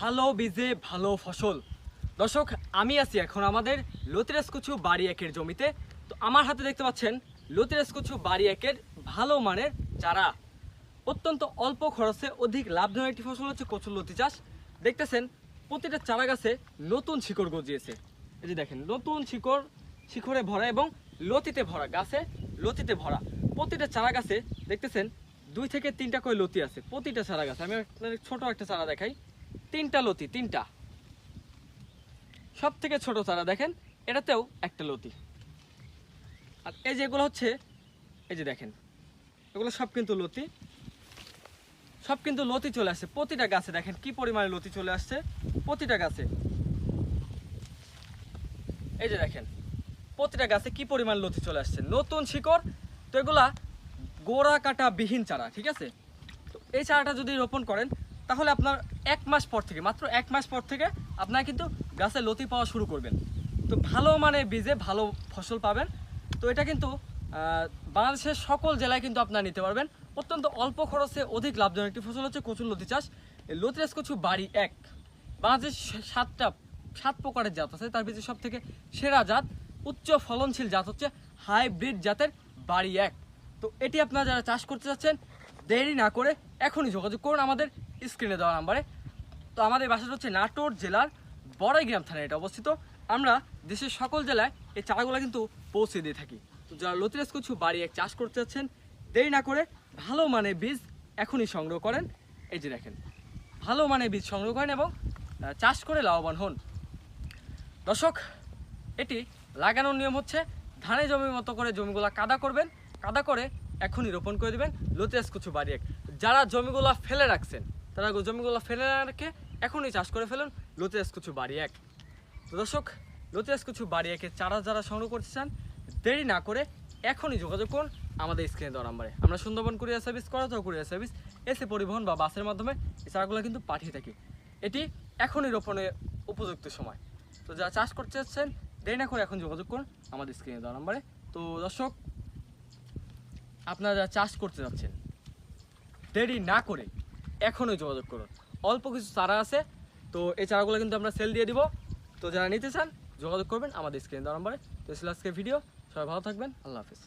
ভালো বীজে ভালো ফসল। দর্শক, আমি আছি এখন আমাদের লতিরাজকুচু বাড়ি একের জমিতে। তো আমার হাতে দেখতে পাচ্ছেন লতিরাজকুচু বাড়ি একের ভালো মানের চারা। অত্যন্ত অল্প খরচে অধিক লাভজনক একটি ফসল হচ্ছে কচুর লতি চাষ। দেখতেছেন, প্রতিটা চারা গাছে নতুন শিকড় গজিয়েছে। এই যে দেখেন, নতুন শিকড়, শিকড়ে ভরা এবং লতিতে ভরা, গাছে লতিতে ভরা। প্রতিটা চারা গাছে, দেখতেছেন, দুই থেকে তিনটা করে লতি আছে। প্রতিটা চারা গাছে, আমি আপনাদের ছোট একটা চারা দেখাই। তিনটা লতি, তিনটা। সব থেকে ছোট চারা দেখেন, এটাতেও একটা লতি। আর এই যে এগুলো হচ্ছে, এই যে দেখেন, এগুলো সব কিন্তু লতি। সব কিন্তু লতি চলে আসছে প্রতিটা গাছে, দেখেন, কি পরিমাণে লতি চলে আসছে? প্রতিটা গাছে। এই যে দেখেন, প্রতিটা গাছে কি পরিমাণ লতি চলে আসছে? নতুন শিকড়, তো এগুলা গোড়া কাটা বিহীন চারা, ঠিক আছে? তো এই চারাটা যদি রোপণ করেন তাহলে আপনার এক মাস পর থেকে, মাত্র এক মাস পর থেকে আপনার কিন্তু গাছে লতি পাওয়া শুরু করবেন। তো ভালো মানে বীজে ভালো ফসল পাবেন। তো এটা কিন্তু বাংলাদেশের সকল জেলায় কিন্তু আপনারা নিতে পারবেন। অত্যন্ত অল্প খরচে অধিক লাভজনক একটি ফসল হচ্ছে কচুর লতি চাষ। লতিরাজ কচু বাড়ি এক। বাংলাদেশ সাতটা, সাত প্রকারের জাত আছে। তার ভিতরে সব থেকে সেরা জাত, উচ্চ ফলনশীল জাত হচ্ছে হাইব্রিড জাতের বাড়ি এক। তো এটি আপনারা যারা চাষ করতে চাচ্ছেন দেরি না করে এখনই যোগাযোগ করুন আমাদের স্ক্রিনে দেওয়া নাম্বারে। তো আমাদের বাসাটা হচ্ছে নাটোর জেলার বড়াইগ্রাম থানায় এটা অবস্থিত। আমরা দেশের সকল জেলায় এই চারাগুলো কিন্তু পৌঁছে দিয়ে থাকি। তো যারা লতিরাজ কিছু বাড়ি এক চাষ করতে চাচ্ছেন দেরি না করে ভালো মানের বীজ এখনই সংগ্রহ করেন। এই যে দেখেন, ভালো মানের বীজ সংগ্রহ করেন এবং চাষ করে লাভবান হন। দর্শক, এটি লাগানোর নিয়ম হচ্ছে, ধানে জমির মতো করে জমিগুলা কাদা করবেন। কাদা করে এখনই রোপণ করে দিবেন। লতিরাজ কিছু বাড়ি এক। যারা জমিগুলো ফেলে রাখছেন, তারা জমিগুলো ফেলে না রেখে এখনই চাষ করে ফেলুন লতিরাজ কিছু বাড়ি এক। তো দর্শক লতিরাজ কিছু বাড়ি একের চারা যারা সংগ্রহ করতে চান, দেরি না করে এখনই যোগাযোগ করুন আমাদের স্ক্রিনে দেওয়া নাম্বারে। আমরা সুন্দরবন কুরিয়ার সার্ভিস করাতেও কুরিয়ার সার্ভিস, এসে পরিবহন বা বাসের মাধ্যমে এই চারাগুলো কিন্তু পাঠিয়ে থাকি। এটি এখনই রোপণের উপযুক্ত সময়। তো যারা চাষ করতে চাচ্ছেন, দেরি না করে এখন যোগাযোগ করুন আমাদের স্ক্রিনে দেওয়া নাম্বারে। তো দর্শক আপনারা চাষ করতে যাচ্ছেন। দেরি না করে এখনই যোগাযোগ করুন। অল্প কিছু চারা আছে, তো এই চারাগুলো কিন্তু আমরা সেল দিয়ে দিব। তো যারা নিতে চান, যোগাযোগ করবেন আমাদের স্ক্রিন দেওয়া নাম্বারে। তো ছিল আজকে ভিডিও সবাই ভালো থাকবেন। আল্লাহ হাফিজ।